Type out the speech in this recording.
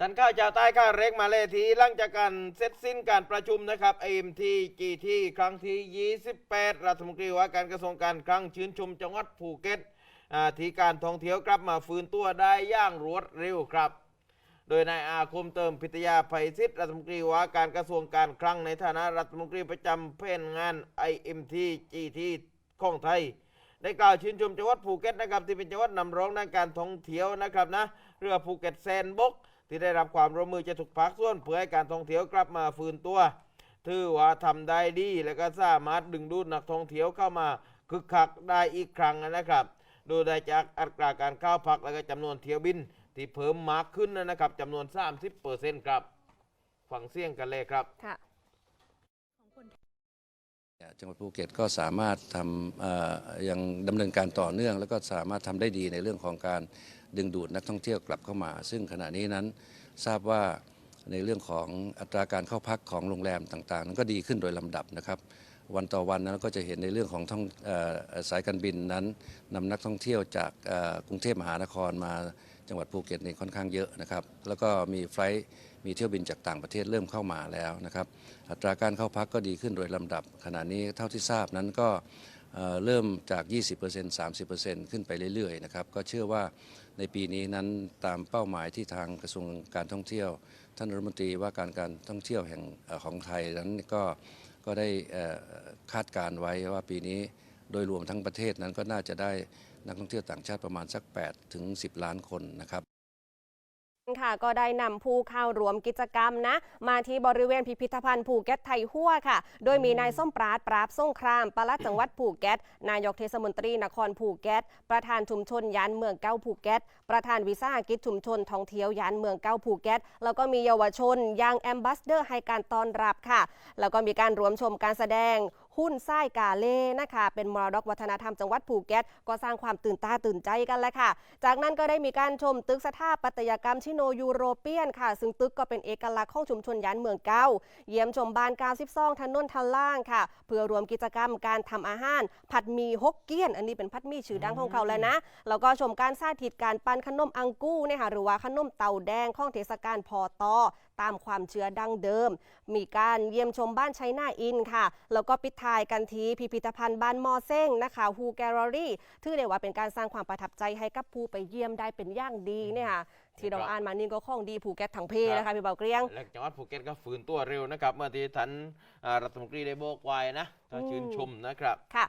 ท่านข้าวชาวใต้ข้าวเร็กมาเลทีหลังจากการเสร็จสิ้นการประชุมนะครับ AMT GT ครั้งที่ 28 รัฐมนตรีว่าการกระทรวงการคลังชื่นชมจังหวัดภูเก็ตที่การท่องเที่ยวกลับมาฟื้นตัวได้อย่างรวดเร็วครับ โดยนายอาคมเติมพิทยาภัยศิษย์รัฐมนตรีว่าการกระทรวงการคลังในฐานะรัฐมนตรีประจำแผนงาน IMT GT ของไทยได้กล่าวชื่นชมจังหวัดภูเก็ตนะครับที่เป็นจังหวัดนำร่องในการท่องเที่ยวนะครับนะเรือภูเก็ตแซนบ็อก ที่ได้รับความร่วมมือจากทุกภาคส่วนเพื่อให้การท่องเที่ยวกลับมาฟื้นตัวถือว่าทำได้ดีและก็สามารถดึงดูดนักท่องเที่ยวเข้ามาคึกคักได้อีกครั้งนะครับ โดยได้จากอัตราการเข้าพักและก็จำนวนเที่ยวบิน ที่เพิ่มมากขึ้นนะครับจำนวน 30%ครับฟังเสียงกันเลยครับค่ะจังหวัดภูเก็ตก็สามารถทำเอ่อยังดำเนินการต่อเนื่อง แล้วก็สามารถทำได้ดีในเรื่องของการ ดึงดูดนักท่องเที่ยวกลับเข้ามา ซึ่งขณะนี้นั้นทราบว่าในเรื่องของอัตราการเข้าพักของโรงแรมต่างๆ นั้นก็ดีขึ้นโดยลำดับนะครับ วันต่อวันนั้นก็จะเห็นในเรื่องของท่องอสายการบินนั้นนำนักท่องเที่ยวจากกรุงเทพมหานครมาจังหวัดภูเก็ตนี่ค่อนข้างเยอะนะครับ แล้วก็มีไฟล์มีเที่ยวบินจากต่างประเทศเริ่มเข้ามาแล้วนะครับ อัตราการเข้าพักก็ดีขึ้นโดยลำดับ ขณะนี้เท่าที่ทราบนั้นก็ เริ่มจาก 20% 30%ขึ้นไปเรื่อยๆนะครับก็เชื่อว่าในปีนี้นั้นตามเป้าหมายที่ทางกระทรวงการท่องเที่ยว ท่านรัฐมนตรีว่าการการท่องเที่ยวแห่งของไทยนั้นก็ก็ได้คาดการไว้ว่าปีนี้โดยรวมทั้งประเทศนั้นก็น่าจะได้นักท่องเที่ยวต่างชาติประมาณสัก8ถึง10 ล้านคนนะครับ ค่ะก็ได้นำผู้เข้าร่วมกิจกรรมนะ มาที่บริเวณพิพิธภัณฑ์ภูเก็ตไทยหัวค่ะ โดยมีนายส้มปราดปราบส่งครามปลัดจังหวัดภูเก็ต นายกเทศมนตรีนครภูเก็ต ประธานชุมชนยานเมืองเก้าภูเก็ต ประธานวิสาหกิจชุมชนท่องเที่ยวยานเมืองเก้าภูเก็ต แล้วก็มีเยาวชนยังแอมบาสเดอร์ให้การต้อนรับค่ะ แล้วก็มีการรวมชมการแสดง หุ้นไส้กาเล่นะคะ เป็นมรดกวัฒนธรรมจังหวัดภูเก็ตก็สร้างความตื่นตาตื่นใจกันแหละค่ะ จากนั้นก็ได้มีการชมตึกสถาปัตยกรรมชิโนยูโรเปียนค่ะ ซึ่งตึกก็เป็นเอกลักษณ์ของชุมชนยานเมืองเก้าเยี่ยมชมบ้าน92ถนนทันล่างค่ะ เพื่อรวมกิจกรรมการทำอาหาร ผัดมีฮกเกี้ยน อันนี้เป็นผัดมีชื่อดังของเขาแล้วนะ แล้วก็ชมการสาธิตการปั้นขนมอังกู้เนี่ยค่ะหรือว่าขนมเต่าแดงของเทศกาลพอตอ ตามความเชื่อดั้งเดิม มีการเยี่ยมชมบ้านชัยนาอินค่ะ แล้วก็ปิดท้ายกันที่พิพิธภัณฑ์บ้านมอเซ้งนะคะฮูแกลเลอรี่ถือได้ว่าเป็นการสร้างความประทับใจให้กับผู้ไปเยี่ยมได้เป็นอย่างดีเนี่ยค่ะที่เราอ่านมานี่ก็ของดีภูเก็ตทั้งเพนะคะพี่เบาเกรียง และจังหวัดภูเก็ตก็ฟื้นตัวเร็วนะครับ เมื่อที่ท่านอ่ารัฐมนตรีได้บอกไว้นะก็ชื่นชมนะครับค่ะ